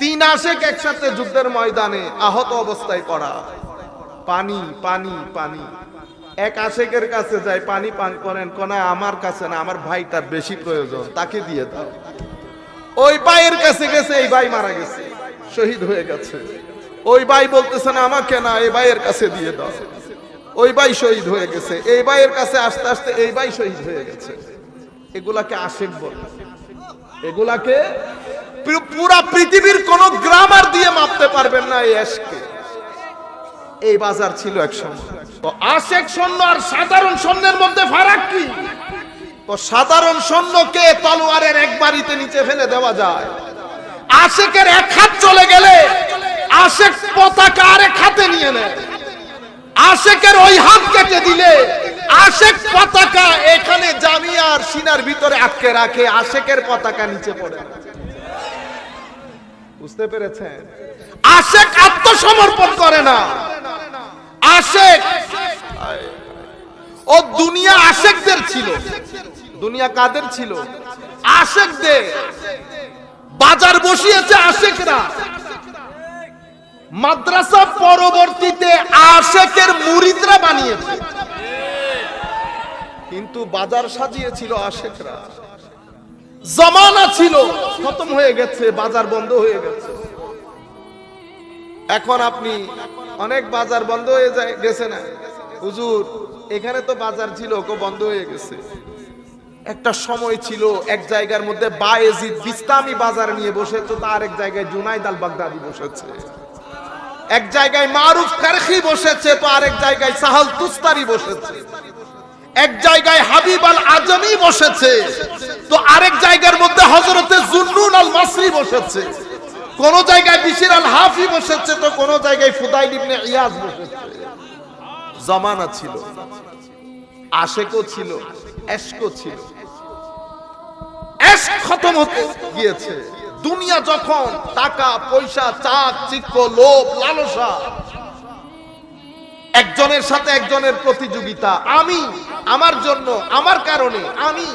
তিন আশেক একসাথে যুদ্ধের ময়দানে আহত অবস্থায় পড়া। পানি পানি পানি। এক আশেকের কাছে যায়, পানি পান করেন কোনা আমার কাছে না, আমার ভাইটার বেশি প্রয়োজন, তাকে দিয়ে দাও। ওই ভাইয়ের কাছে গেছে, এই ভাই মারা গেছে, শহীদ হয়ে গেছে। ওই ভাই বলতেছে, না, আমাকে না, এই ভাইয়ের কাছে দিয়ে দাও। ওই ভাই শহীদ হয়ে গেছে, এই ভাইয়ের কাছে আস্তে আস্তে এই ভাই শহীদ হয়ে গেছে। এগুলাকে আশেক বলে। এগুলাকে পুরো- পৃথিবীর কোন গ্রামার দিয়ে মাপতে পারবেন না এই অ্যাশকে এই বাজার ছিল এক সময় আশেক সৈন্য আর সাধারণ সৈন্যের মধ্যে ফারাক কি? তো সাধারণ সৈন্যকে তলোয়ারের এক বাড়িতে নিচে ফেলে দেওয়া যায়। আশেকের এক হাত চলে গেলে আশেক পতাকা আরেক হাতে নিয়ে নেয়। আশেকের ওই হাত কেটে দিলে আশেক পতাকা এখানে জামিয়ার সিনার ভিতরে আটকে রাখে, আশেকের পতাকা নিচে পড়ে। বুঝতে পেরেছেন? আশেক আত্মসমর্পণ করে না। আশেক। ও দুনিয়া আশেকদের ছিল। দুনিয়া কাদের ছিল? আশেকদের। বাজার বসিয়েছে আশেকরা। মাদ্রাসা পরবর্তীতে আশেকের মুরিদরা বানিয়েছে। কিন্তু বাজার সাজিয়েছিল আশেকরা। জমানা ছিল। খতম হয়ে গেছে, বাজার বন্ধ হয়ে গেছে। এখন আপনি অনেক বাজার বন্ধ হয়ে যায়, গেছে না। হুজুর, এখানে তো বাজার ছিল, ওকে বন্ধ হয়ে গেছে। একটা সময় ছিল, এক জায়গার মধ্যে বায়েজিদ বিস্তামি বাজার নিয়ে বসেছে, তো আরেক জায়গায় জুনাইদ আল বাগদাদি বসেছে। এক জায়গায় মারুফ কারখি বসেছে, তো আরেক জায়গায় সাহাল তুস্তারি বসেছে। এক জায়গায় হাবিব আল আজমি বসেছে, তো আরেক জায়গার মধ্যে হজরতে জুন্নুন আল মাসরি বসেছে। কোন জায়গায় বিশির আল হাফি বসেছে, তো কোন জায়গায় ফুদাইল ইবনে ইয়াজ বসেছে। জমানা ছিল, আশেকও ছিল, এশকও ছিল। এশক খতম হতে গিয়েছে। দুনিয়া যখন টাকা, পয়সা, চাক চিক্ক লোভ, লালসা একজনের সাথে একজনের প্রতিযোগিতা। আমি, আমার জন্য, আমার কারণে, আমি।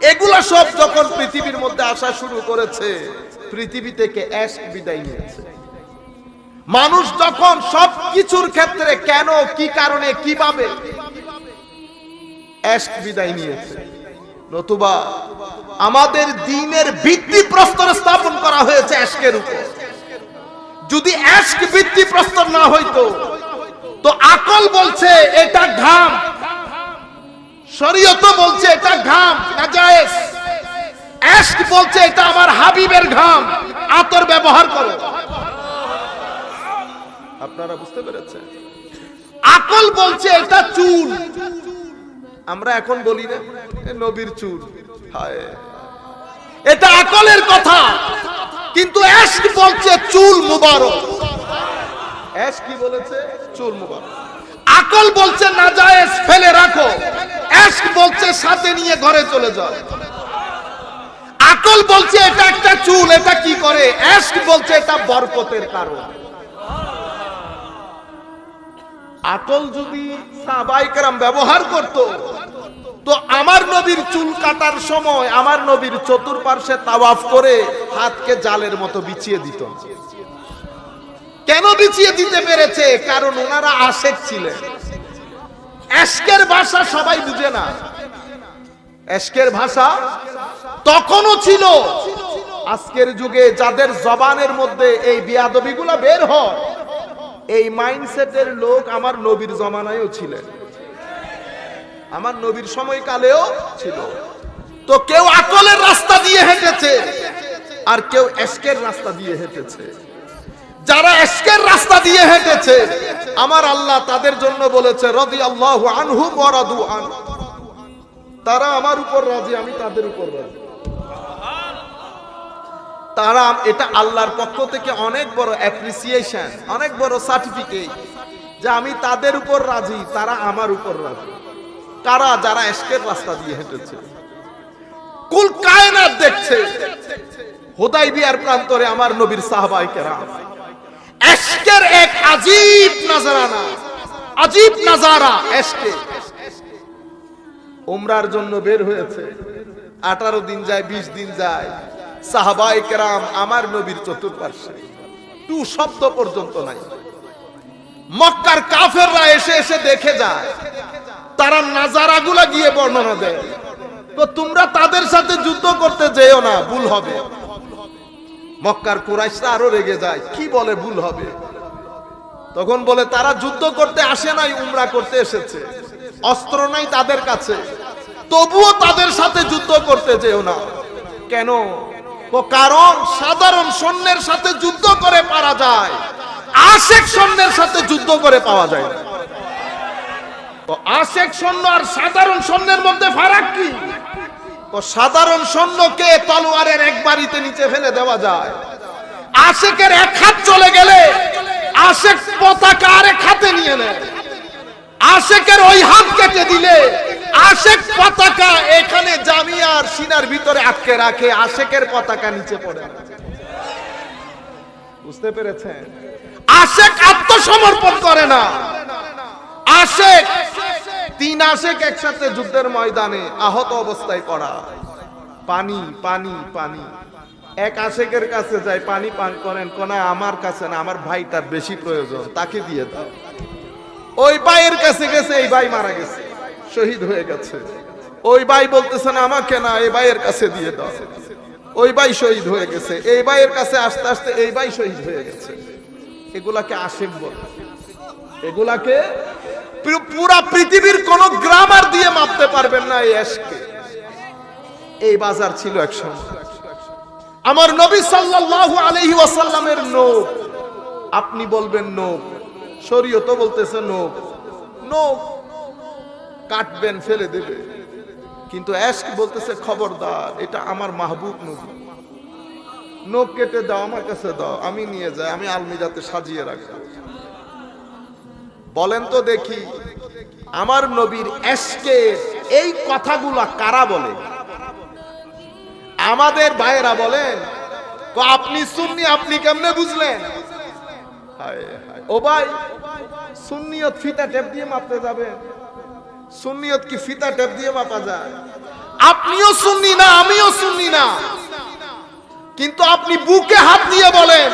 এগুলা সব যখন পৃথিবীর মধ্যে আসা শুরু করেছে, পৃথিবী থেকে অ্যাশ বিদায় নিয়েছে। মানুষ যখন সব কিছুর ক্ষেত্রে কেন, কি কারণে, কীভাবে অ্যাশ বিদায় নিয়েছে, নতুবা আমাদের দিনের ভিত্তি প্রস্তর স্থাপন করা হয়েছে অ্যাশকের উপর। যদি অ্যাশক ভিত্তি প্রস্তর না হইতো তো আকল বলছে এটা ঘাম। শরীয়ত বলছে এটা ঘাম, নাজায়েজ। এশক বলছে এটা আমার হাবিবের ঘাম। আতর ব্যবহার করো। আপনারা বুঝতে পেরেছেন? আকল বলছে এটা চুল। আমরা এখন বলি না নবীর চুল। হায়। এটা আকলের কথা। কিন্তু এশক বলছে চুল মুবারক। এশ কি বলেছে? চুল মুবারক। আকল বলছে নাজায়েজ ফেলে রাখো। বলছে, সাথে নিয়ে ঘরে চলে যাও। আকল বলছে, এটা একটা চুল, এটা কি করে? বলছে, এটা বরকতের কারণ। আকল যদি ব্যবহার করত, তো আমার নবীর চুল কাটার সময় আমার নবীর চতুর্পার্শ্বে তাওয়াফ করে হাতকে জালের মতো বিছিয়ে দিত। কেন বিছিয়ে দিতে পেরেছে? কারণ ওনারা আশেক ছিলেন। এশকের ভাষা সবাই বুঝে না। এশকের ভাষা তখনও ছিল। আজকের যুগে যাদের জবানের মধ্যে এই বিয়াদবিগুলা বের হয়, এই মাইন্ডসেটের লোক আমার নবীর জমানায়ও ছিলেন। আমার নবীর সময়কালেও ছিল। তো কেউ আকলের রাস্তা দিয়ে হেঁটেছে আর কেউ এশকের রাস্তা দিয়ে হেঁটেছে। যারা এশকের রাস্তা দিয়ে হেঁটেছে, আমার আল্লাহ তাদের জন্য বলেছে রদি আল্লাহ আনহু বরাদু আন তারা আমার উপর রাজি, আমি তাদের উপর রাজি। তারা, এটা আল্লাহর পক্ষ থেকে অনেক বড় অ্যাপ্রিসিয়েশন অনেক বড় সার্টিফিকেট যে আমি তাদের উপর রাজি, তারা আমার উপর রাজি। কারা? যারা এসকের রাস্তা দিয়ে হেঁটেছে। কুল কায়নাত দেখছে হোদাই বিয়ার প্রান্তরে আমার নবীর সাহাবাই কেরাম। এশকের এক আজীব নাজারানা। আজীব নাজারা। এশকে। উমরার জন্য বের হয়েছে। আঠারো দিন যায়, বিশ দিন যায়। সাহাবাই কেরাম আমার নবীর চতুর্পার্শ্বে। টু শব্দ পর্যন্ত নাই। মক্কার কাফেররা এসে এসে দেখে যায়। তারা নাজারাগুলা গিয়ে বর্ণনা দেয়। তো তোমরা তাদের সাথে যুদ্ধ করতে যেও না, ভুল হবে। মক্কার কুরাইশরা আরও রেগে যায়। কি বলে ভুল হবে? তখন বলে, তারা যুদ্ধ করতে আসে নাই, উমরা করতে এসেছে। অস্ত্র নাই তাদের কাছে। তবুও তাদের সাথে যুদ্ধ করতে যেও না। কেন? কারণ সাধারণ সৈন্যের সাথে যুদ্ধ করে পারা যায়। আশেক সৈন্যের সাথে যুদ্ধ করে পাওয়া যায় আশেক সৈন্য আর সাধারণ সৈন্যের মধ্যে ফারাক কি? সাধারণ সৈন্যকে তলোয়ারের এক বাড়িতে নিচে ফেলে দেওয়া যায়। আশেকের এক হাত চলে গেলে আশেক পতাকা আরেক হাতে নিয়ে নেয়। আশেকের ওই হাত কেটে দিলে আশেক পতাকা এখানে জামিয়ার সিনার ভিতরে আটকে রাখে, আশেকের পতাকা নিচে পড়ে। বুঝতে পেরেছেন? আশেক আত্মসমর্পণ করে না। আশেক, তিন আশেক একসাথে যুদ্ধের ময়দানে আহত অবস্থায় করা পানি পানি পানি। এক আশেকের কাছে যায়, পানি পান করেন কোনা আমার কাছে না, আমার ভাইটার বেশি প্রয়োজন, তাকে দিয়ে দাও। ওই ভাইয়ের কাছে গেছে, এই ভাই মারা গেছে, শহীদ হয়ে গেছে। ওই ভাই বলতেছেন আমাকে না, এই ভাইয়ের কাছে দিয়ে দাও। ওই ভাই শহীদ হয়ে গেছে, এই ভাইয়ের কাছে আস্তে আস্তে এই ভাই শহীদ হয়ে গেছে। এগুলাকে আশেক বলে। এগুলাকে পুরো- পৃথিবীর কোন গ্রামার দিয়ে মাপতে পারবেন না এই এশকে এই বাজার ছিল একসময় আমার নবী সাল্লাল্লাহু আলাইহি ওয়াসাল্লামের নোক আপনি বলবেন নোক শরীয়ত বলতেছে নোক নোক কাটবেন, ফেলে দেবে। কিন্তু এশক বলতেছে, খবরদার, এটা আমার মাহবুব নবী নোক কেটে দাও, আমার কাছে দাও। আমি নিয়ে যাই, আমি আলমিরাতে সাজিয়ে রাখব। বলেন তো দেখি, আমার নবীর এসকে এই কথাগুলা কারা বলে? আমাদের ভাইয়েরা বলেন আপনি সুন্নি, আপনি কেমনে বুঝলেন। ও ভাই, সুন্নিয়ত ফিতা টেপ দিয়ে মাপতে যাবে সুন্নিয়ত কি ফিতা টেপ দিয়ে মাপা যায়? আপনিও সুন্নি না, আমিও সুন্নি না। কিন্তু আপনি বুকে হাত দিয়ে বলেন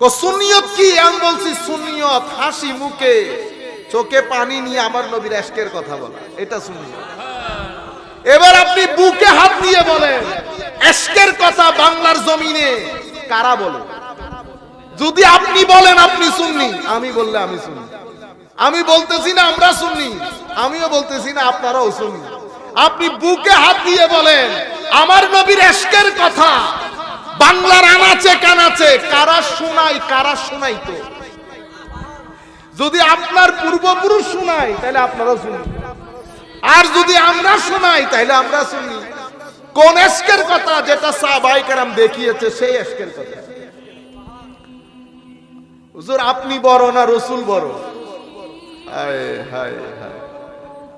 তো সুন্নিয়ত কি? আমি বলছি সুনিয়ত হাসি মুখে, চোখে পানি নিয়ে আমার নবীর এশকের কথা বলা। এটা সুন্নিয়ত। এবার আপনি বুকে হাত দিয়ে বলেন এশকের কথা বাংলার জমিনে কারা বলে? যদি আপনি বলেন আপনি শুননি আমি বললে আমি শুনি আমি বলতেছি না আমরা শুননি আমিও বলতেছি না আপনারাও শুনি আপনি বুকে হাত দিয়ে বলেন, আমার নবীর এশকের কথা বাংলার আনাচে কানাচে, কারা শোনাই কারা শোনাই তো? যদি আপনার পূর্বপুরুষ শোনাই তাহলে আপনারা শুনুন। আর যদি আমরা শোনাই, তাহলে আমরা শুনি। কোন এশকের কথা যেটা সাহাবাই কারাম দেখিয়েছে, সেই এশকের কথা। হুজুর, আপনি বড় না রসুল বড়? হায় হায় হায়।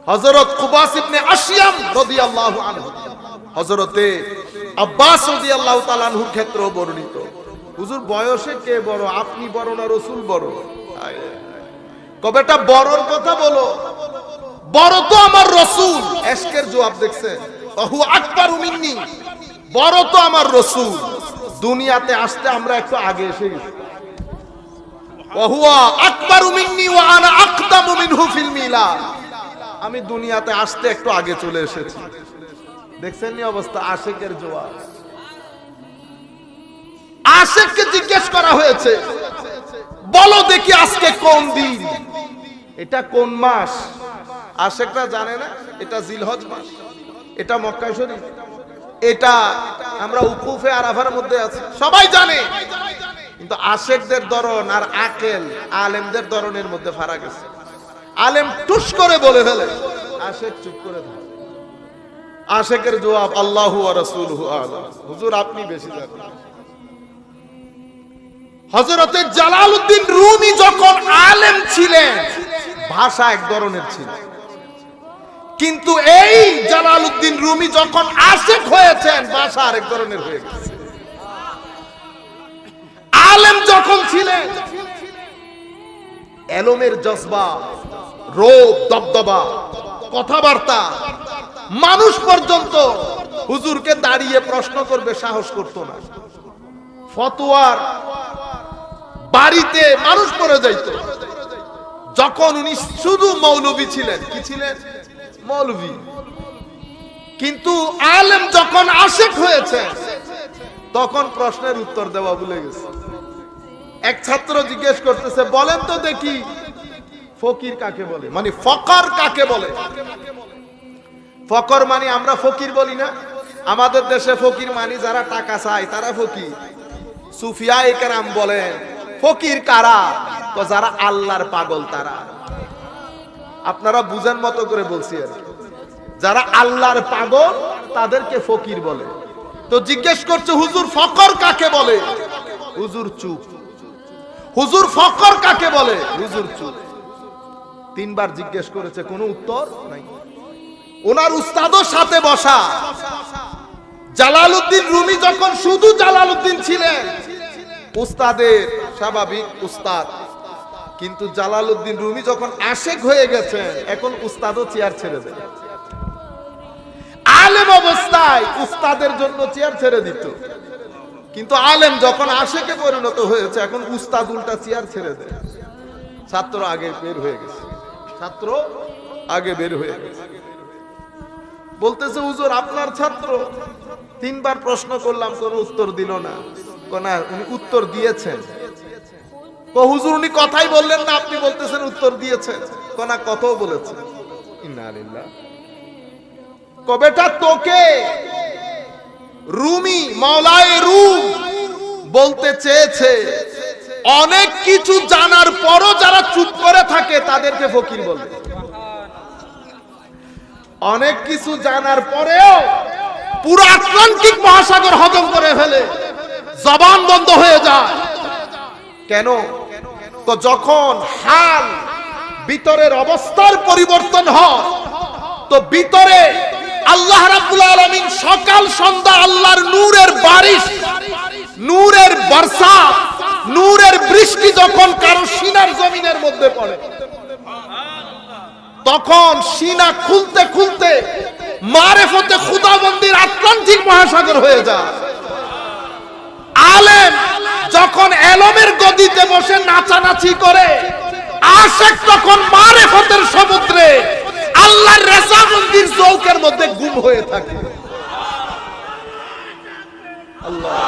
হযরত কুবাস ইবনে আশিয়াম রাদিয়াল্লাহু আনহু। হযরতে আব্বাস রাদিয়াল্লাহু তাআলা আনহুর বর্ণিত। হুজুর, বয়সে কে বড়? আপনি বড় না রসুল বড়। কবেটা বড়র কথা বলো? বড় তো আমার রসুল। এশকের জবাব দেখছেন? বাহু আকবার মিন্নি। বড় তো আমার রসুল। দুনিয়াতে আসতে আমরা একটু আগে এসে গেছি। ওহুয়া আকবার মিন্নি ওয়া আনা আকদামু মিনহু ফিল মিলাদ। আমি দুনিয়াতে আসতে একটু আগে চলে এসেছি। দেখছেন নি অবস্থা? আশেকের জোয়ার। আশেককে জিজ্ঞেস করা হয়েছে, বলো দেখি আজকে কোন দিন? এটা কোন মাস? আশেকরা জানে না, এটা জিলহজ মাস। এটা মক্কা শরীফ। এটা আমরা উকুফে আরাফার মধ্যে আছি। সবাই জানে। কিন্তু আশেকদের ধরন আর আকেল, আলেমদের ধরনের মধ্যে ফারাক আছে। আলেম টুস করে বলে ফেলে। আশেক চুপ করে থাকে। আশেকের জবাব, আল্লাহু আ'লাম। হুজুর, আপনি বেশি জানেন। হযরতে জালালউদ্দিন রুমি যখন আলেম ছিলেন, ভাষা এক ধরনের ছিল। কিন্তু এই জালালউদ্দিন রুমি যখন আশেক হয়েছেন, ভাষা আরেক ধরনের হয়ে গেছে। আলেম যখন ছিলেন, এলমের জজবা রোগ দবদবা, কথাবার্তা মানুষ পর্যন্ত হুজুরকে দাঁড়িয়ে প্রশ্ন করবে, সাহস করতো না। ফতোয়ার বাড়িতে মানুষ পড়ে যাইত। যখন উনি শুধু মৌলবী ছিলেন, কি ছিলেন? মৌলবী। কিন্তু আলেম যখন আশেক হয়েছে, তখন প্রশ্নের উত্তর দেওয়া ভুলে গেছে। এক ছাত্র জিজ্ঞেস করতেছে, বলেন তো দেখি, ফকির কাকে বলে? মানে ফকর কাকে বলে? ফকর মানে আমরা ফকির বলি না। আমাদের দেশে ফকির মানে যারা টাকা চায়, তারা ফকির। সুফিয়া একরাম বলেন, ফকির কারা? তো যারা আল্লাহর পাগল তারা। আপনারা বুঝেন মতো করে বলছি আর যারা আল্লাহর পাগল, তাদেরকে ফকির বলে। তো জিজ্ঞেস করছে, হুজুর ফকর কাকে বলে? হুজুর চুপ। হুজুর ফকর কাকে বলে? হুজুর চুপ। তিনবার জিজ্ঞেস করেছে, কোনো উত্তর? নাই। ওনার উস্তাদর সাথে বসা। জালালউদ্দিন রুমি যখন শুধু জালালউদ্দিন ছিলেন, উস্তাদের স্বাভাবিক উস্তাদ। কিন্তু জালালউদ্দিন রুমি যখন আশেক হয়ে গেছেন, এখন উস্তাদও চেয়ার ছেড়ে দেয় আলেম অবস্থায় উস্তাদের জন্য চেয়ার ছেড়ে দিত। কিন্তু আলেম যখন আশেকে পরিণত হয়েছে, এখন উস্তাদ উল্টা চেয়ার ছেড়ে দেয়। ছাত্র আগে বের হয়ে গেছে। ছাত্র আগে বের হয়ে গেছে। বলতেছে, হুজুর, আপনার ছাত্র। তিনবার প্রশ্ন করলাম, কোন উত্তর দিল না। কোনা উনি উত্তর দিয়েছেন। তো হুজুর, উনি কথাই বললেন না, আপনি বলতেছেন উত্তর দিয়েছেন। কোনা কথাও বলেছেন। ইন্না লিল্লাহ। কবেটা তোকে রুমি, মাওলায় রুম বলতে চেয়েছে। অনেক কিছু জানার পরও যারা চুপ করে থাকে, তাদেরকে ফকির বলে। অনেক কিছু জানার পরেও পুরো আটলান্টিক মহাসাগর হজম করে ফেলে, জবান বন্ধ হয়ে যায়। কেন? তো যখন হাল ভিতরের অবস্থার পরিবর্তন হয়, তো ভিতরে আল্লাহ রাব্বুল আলামিন সকাল, সন্ধ্যা আল্লাহর নূরের বারিশ, নূরের বর্ষা, নূরের বৃষ্টি যখন কারও সিনার জমিনের মধ্যে পড়ে তখন সিনা খুলতে খুলতে মারেফতে খুদাবন্দির আটলান্টিক মহাসাগর হয়ে যায়। আলেম যখন এলমের গদিতে বসে নাচানাচি করে, আশেক তখন মারেফতের সমুদ্রে আল্লাহর রেসাবন্দির চৌকের মধ্যে গুম হয়ে থাকে। আল্লাহ।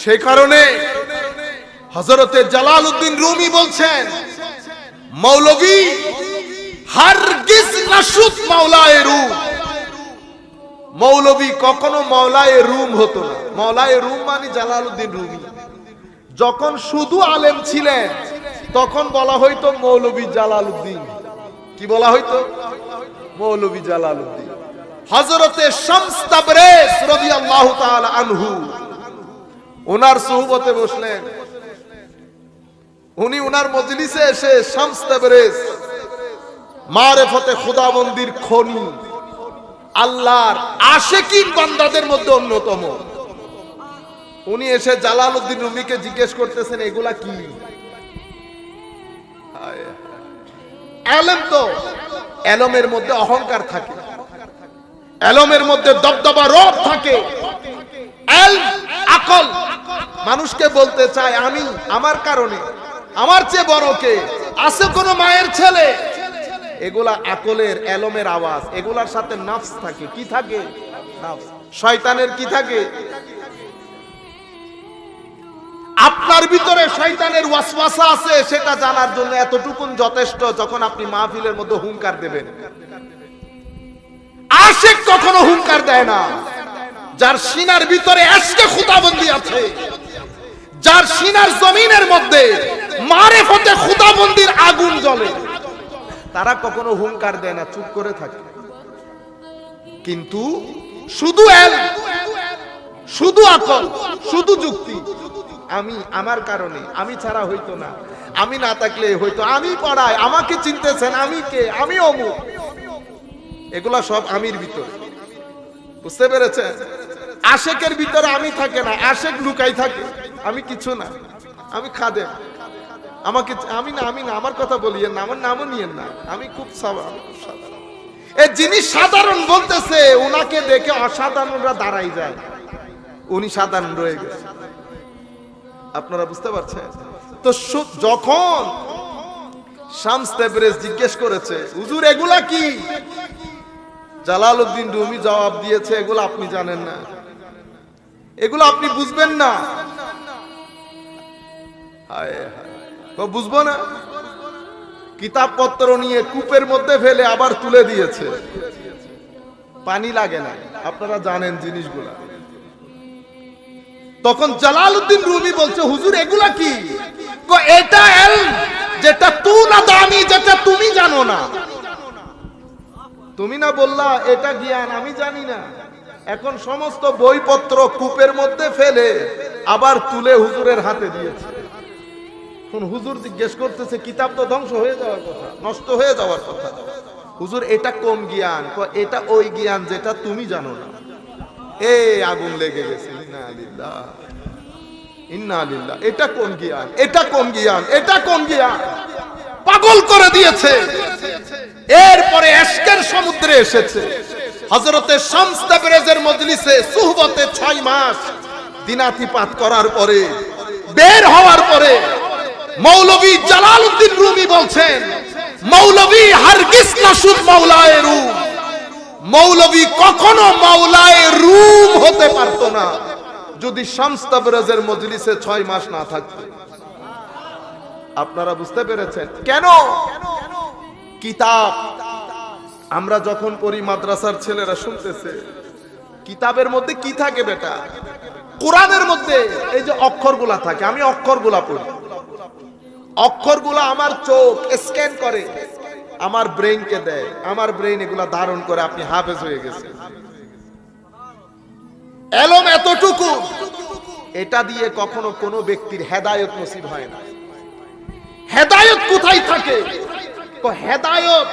সে কারণে হজরতে জালাল উদ্দিন রুমি বলছেন, মৌলভী, হারগিজ নাসুত মাওলায়ে রুম। মৌলভী কখনো মাওলায়ে রুম হতো না। মাওলায়ে রুম মানে জালাল উদ্দিন রুমি। যখন শুধু আলেম ছিলেন, তখন বলা হইতো মৌলভী জালাল উদ্দিন কি বলা হইতো? মৌলভী জালাল উদ্দিন হজরতে শামস তাবরেজ রাদিয়াল্লাহু তাআলা আনহু ওনার সুহবতে বসলেন। উনি ওনার মজলিসে এসে শামস তাবরেজ, মারেফতে খুদাবন্দির খনি, আল্লাহর আশেকিন বান্দাদের মধ্যে অন্যতম। উনি এসে জালালউদ্দিন রুমিকে জিজ্ঞেস করতেছেন, এগুলা কি। এলম তো। এলমের মধ্যে অহংকার থাকে। এলমের মধ্যে দবদবা রব থাকে। আকল। মানুষকে বলতে চায়, আমি, আমার কারণে। আমার চেয়ে বড় কে? আছে কোন মায়ের ছেলে? এগুলা আকলের এলমের আওয়াজ। এগুলার সাথে নাফস থাকে। কি থাকে? শয়তানের কি থাকে? আপনার ভিতরে শয়তানের ওয়াসওয়াসা আছে, সেটা জানার জন্য এতটুকুন যথেষ্ট যখন আপনি মাহফিলের মধ্যে হুঙ্কার দেবেন। আশেক কখনো হুঙ্কার দেয় না। যার সিনার ভিতরে আজকে খুদাবন্দি আছে। যার সিনার জমিনের মধ্যে মারেফতে খুদাবন্দির আগুন জ্বলে। তারা কখনো হুঙ্কার দেয় না, চুপ করে থাকে। কিন্তু শুধু এল, শুধু আকল, শুধু যুক্তি। আমি, আমার কারণে, আমি ছাড়া হইতো না। আমি না থাকলে হইতো আমি পড়াই আমাকে চিনতেছেন আমি কে? আমি অমুক। এগুলা সব আমির ভিতর। বুঝতে পেরেছেন? আশেকের ভিতরে আমি থাকে না, আশেক লুকাই থাকে। আমি কিছু না, আমি খাদে আমাকে আমি না আমি না, আমার কথা বলিয়েন না, আমার নামও নিয়েন না। আমি খুব সাধারণ এ যিনি সাধারণ বলতেছে ওনাকে দেখে অসাধারণরা দাঁড়াই যায়। উনি সাধারণ রয়ে গেছে। আপনারা বুঝতে পারছেন? তো যখন শামস তেবরেজ জিজ্ঞেস করেছে, হুজুর, এগুলা কি? জালালউদ্দিন রুমি জবাব দিয়েছে, এগুলো আপনি জানেন না। এগুলো আপনি বুঝবেন না। বুঝব না? কিতাবপত্র নিয়ে কূপের মধ্যে ফেলে আবার তুলে দিয়েছে। পানি লাগে না, আপনারা জানেন জিনিসগুলা। তখন জালালউদ্দিন রুমি বলছে, হুজুর, এগুলা কি? এটা যেটা তু না দামি, যেটা তুমি জানো না। তুমি না বললা, এটা জ্ঞান, আমি জানি না। এখন সমস্ত বইপত্র কূপের মধ্যে ফেলে আবার তুলে হুজুরের হাতে দিয়েছে। হুজুর জিজ্ঞেস করতেছে, কিতাব তো ধ্বংস হয়ে যাওয়ার কথা, নষ্ট হয়ে যাওয়ার কথা। হুজুর, এটা কোন জ্ঞান? এটা ওই জ্ঞান যেটা তুমি জানো না। এ আগুন লেগে গেছে, ইন্না লিল্লাহ ইন্না লিল্লাহ। এটা কোন জ্ঞান? এটা কোন জ্ঞান? এটা কোন জ্ঞান? পাগল করে দিয়েছে। এরপরে এশকের সমুদ্রে এসেছে। হজরতে শামস মজলিসে সুহবতে ছয় মাস দিনাতিপাত করার পরে, বের হওয়ার পরে মৌলভী জালালউদ্দিন রুমি বলছেন মৌলভী হারগিস নাসুদ মাওলায়ে রুম। মৌলভী কখনো মাওলায়ে রুম হতে পারতো না, যদি শামস মজলিসে ছয় মাস না থাকতো। আপনারা বুঝতে পেরেছেন? কেন? কিতাব আমরা যখন পড়ি মাদ্রাসার ছেলেরা শুনতেছে, কিতাবের মধ্যে কি থাকে বেটা? কোরআনের মধ্যে এই যে অক্ষরগুলা থাকে, আমি অক্ষরগুলা পড়ি। অক্ষরগুলা আমার চোখ স্ক্যান করে, আমার ব্রেইনকে দেয়। আমার ব্রেইন এগুলা ধারণ করে আপনি হাফেজ হয়ে গেছে এলম এতটুকু, এটা দিয়ে কখনো কোনো ব্যক্তির হেদায়ত নসিব হয় না। হেদায়ত কোথায় থাকে? তো হেদায়ত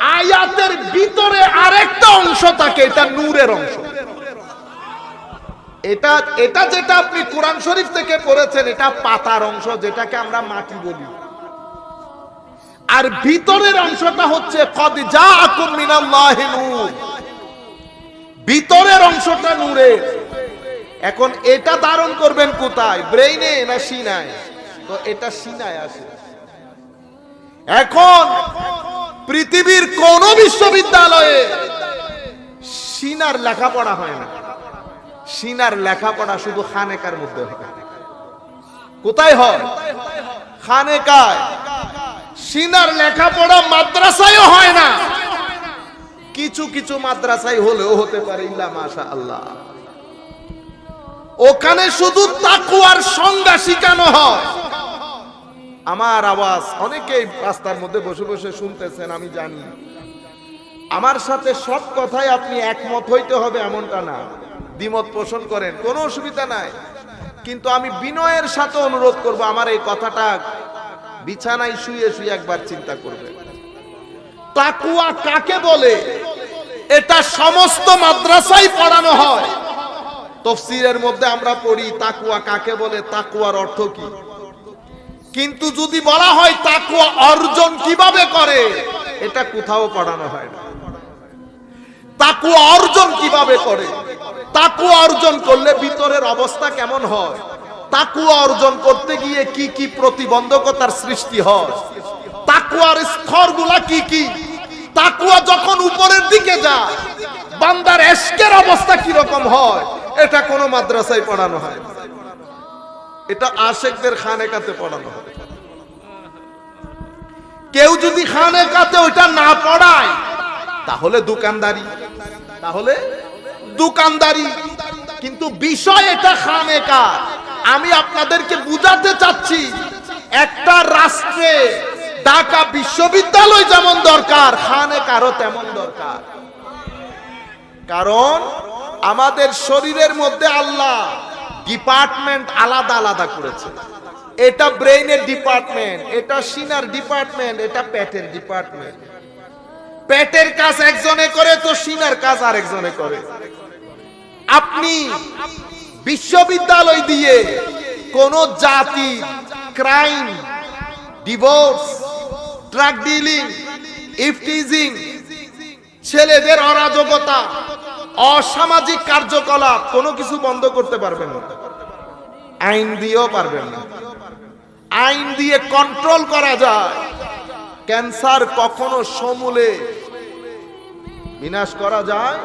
আয়াতের ভিতরে আরেকটা অংশ থাকে, এটা নূরের অংশ। এটা এটা যেটা আপনি কোরআন শরীফ থেকে পড়েছেন, এটা পাতার অংশ যেটাকে আমরা মাটি বলি। আর ভিতরের অংশটা হচ্ছে, কদ জাআকুম মিনাল্লাহি নূর। ভিতরের অংশটা নূরের। এখন এটা ধারণ করবেন কোথায়? ব্রেইনে না সিনায়? তো এটা সিনায় আসে। এখন পৃথিবীর কোন বিশ্ববিদ্যালয়ে সিনার লেখাপড়া হয় না। সিনার লেখাপড়া শুধু খানেকার মধ্যে হয়। কোথায় হয়? খানেকায়। সিনার লেখাপড়া মাদ্রাসায়ও হয় না। কিছু কিছু মাদ্রাসায় হলেও হতে পারে ইল্লা মাশা আল্লাহ ওখানে শুধু তাকুয়ার সংজ্ঞা শিখানো হয়। আমার আওয়াজ, অনেকেই রাস্তার মধ্যে বসে বসে শুনতেছেন, আমি জানি। আমার সাথে সব কথাই আপনি একমত হইতে হবে এমনটা না। দ্বিমত পোষণ করেন, কোনো অসুবিধা নাই। কিন্তু আমি বিনয়ের সাথে অনুরোধ করব, আমার এই কথাটা বিছানায় শুয়ে শুয়ে একবার চিন্তা করবেন তাকুয়া কাকে বলে? এটা সমস্ত মাদ্রাসায় পড়ানো হয়। তফসিরের মধ্যে আমরা পড়ি, তাকুয়া কাকে বলে? তাকুয়ার অর্থ কি? কিন্তু যদি বলা হয় তাকুয়া অর্জন কীভাবে করে, এটা কোথাও পড়ানো হয় না। তাকুয়া অর্জন কীভাবে করে? তাকুয়া অর্জন করলে ভিতরের অবস্থা কেমন হয়? তাকুয়া অর্জন করতে গিয়ে কি কি প্রতিবন্ধকতার সৃষ্টি হয়? তাকুয়ার স্তরগুলা কি কি? তাকুয়া যখন উপরের দিকে যায়, বান্দার এশকের অবস্থা কি রকম হয়, এটা কোনো মাদ্রাসায় পড়ানো হয়। এটা আশেকদের খানেকাতে পড়ানো হয় কেউ যদি খানেকাতে ওইটা না পড়ায়, তাহলে দোকানদারি। তাহলে দোকানদারি। কিন্তু বিষয় এটা খানেকা আমি আপনাদেরকে বুঝাতে চাচ্ছি, একটা রাষ্ট্রে ঢাকা বিশ্ববিদ্যালয় যেমন দরকার খানেকারও তেমন দরকার। কারণ আমাদের শরীরের মধ্যে আল্লাহ ডিপার্টমেন্ট আলাদা আলাদা করেছে। এটা ব্রেইনের ডিপার্টমেন্ট, এটা সিনার ডিপার্টমেন্ট, এটা পেটের ডিপার্টমেন্ট। পেটের কাজ একজনে করে তো সিনার কাজ আরেকজনে করে। আপনি বিশ্ববিদ্যালয় দিয়ে কোন জাতি, crime, divorce, drug dealing, eve teasing, ছেলেদের অরাজকতা অসামাজিক কার্যকলাপ, কোনো কিছু বন্ধ করতে পারবেন না। আইন দিয়েও পারবেন না। আইন দিয়ে কন্ট্রোল করা যায়। ক্যান্সার কখনো সমূলে বিনাশ করা যায়।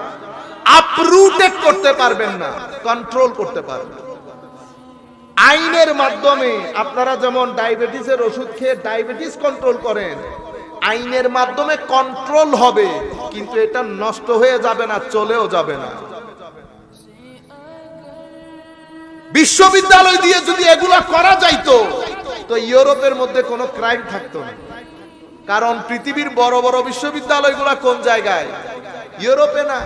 আপরুটেড করতে পারবেন না কন্ট্রোল করতে পারবেন আইনের মাধ্যমে আপনারা যেমন ডায়াবেটিসের ওষুধ খেয়ে ডায়াবেটিস কন্ট্রোল করেন আইনের মাধ্যমে কন্ট্রোল হবে, কিন্তু এটা নষ্ট হয়ে যাবে না, চলেও যাবে না। বিশ্ববিদ্যালয় দিয়ে যদি এগুলা করা যাইতো, তো ইউরোপের মধ্যে কোনো ক্রাইম থাকতো না। কারণ পৃথিবীর বড় বড় বিশ্ববিদ্যালয়গুলা কোন জায়গায়? ইউরোপে না।